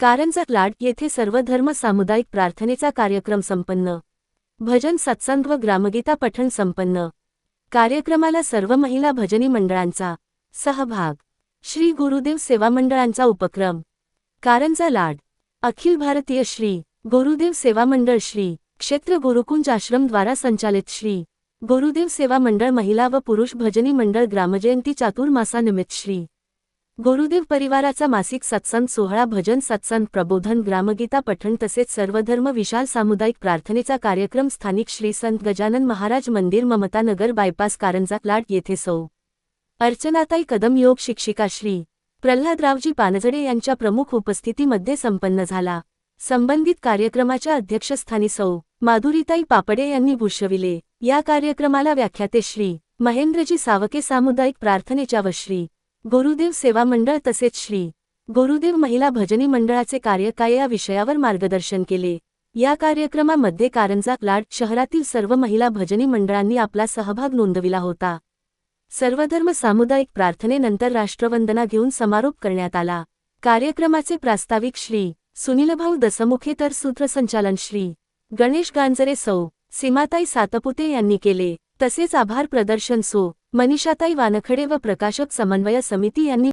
कारंजा लाड येथे सर्वधर्म सामुदायिक प्रार्थनेचा कार्यक्रम संपन्न भजन सत्संग व ग्रामगीता पठण संपन्न कार्यक्रमाला सर्व महिला भजनी मंडळांचा सहभाग श्री गुरुदेव सेवा मंडळांचा उपक्रम कारंजा लाड अखिल भारतीय श्री गुरुदेव सेवा मंडळ श्री क्षेत्र गुरुकुंज आश्रमद्वारा संचालित श्री गुरुदेव सेवा मंडळ महिला व पुरुष भजनी मंडळ ग्रामजयंती चातुर्मासानिमित्त श्री गुरुदेव परिवाराचा मासिक सत्संग सोहळा भजन सत्संग प्रबोधन ग्रामगीता पठण तसेच सर्वधर्म विशाल सामुदायिक प्रार्थनेचा कार्यक्रम स्थानिक श्री संत गजानन महाराज मंदिर ममतानगर बायपास कारंजा लाड येथे सौ. अर्चनाताई कदम योग शिक्षिका श्री. प्रल्हादरावजी पानजडे यांच्या प्रमुख उपस्थितीमध्ये संपन्न झाला. संबंधित कार्यक्रमाच्या अध्यक्षस्थानी सौ. माधुरीताई पापडे यांनी भूषविले. या कार्यक्रमाला व्याख्याते श्री. महेंद्रजी सावके सामुदायिक प्रार्थनेच्या व श्री. गुरुदेव सेवा मंडळ तसेच श्री. गुरुदेव महिला भजनी मंडळाचे कार्य काय या विषयावर मार्गदर्शन केले? या कार्यक्रमामध्ये कारंजा लाड शहरातील सर्व महिला भजनी मंडळांनी आपला सहभाग नोंदविला होता. सर्वधर्म सामुदायिक प्रार्थनेनंतर राष्ट्रवंदना घेऊन समारोप करण्यात आला. कार्यक्रमाचे प्रास्ताविक श्री. सुनीलभाऊ दसमुखे तर सूत्रसंचालन श्री. गणेश गांजरे सौ. सीमाताई सातपुते यांनी केले. तसेच आभार प्रदर्शन सो मनीषाताई वानखडे व प्रकाशक समन्वय समिती यांनी